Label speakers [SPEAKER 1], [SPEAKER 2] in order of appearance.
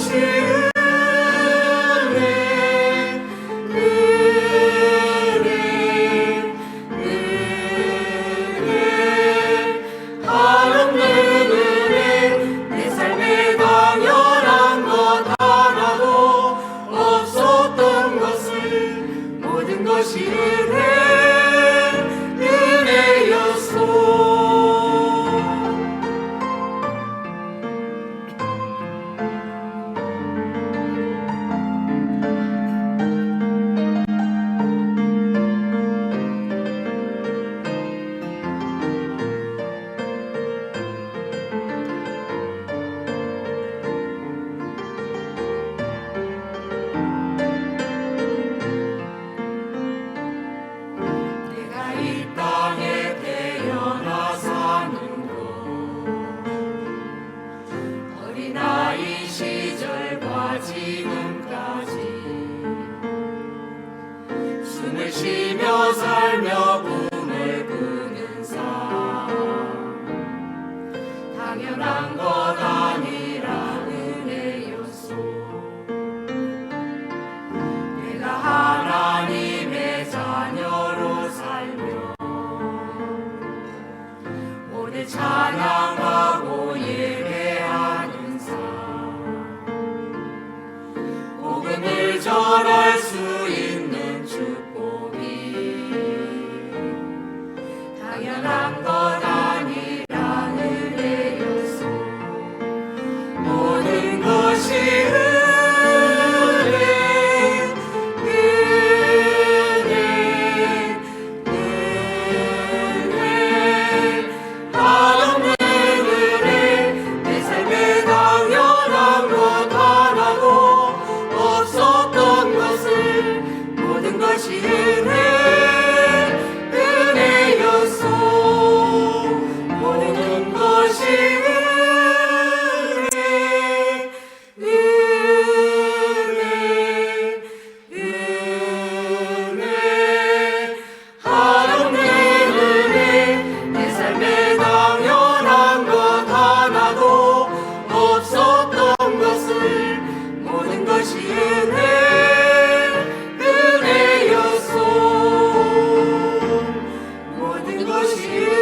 [SPEAKER 1] 是 살며
[SPEAKER 2] 꿈을 꾸는 삶. 당연한 것 아니라 은혜였소. 내가 하나님의 자녀로 살며 오늘 찬양 lang yours.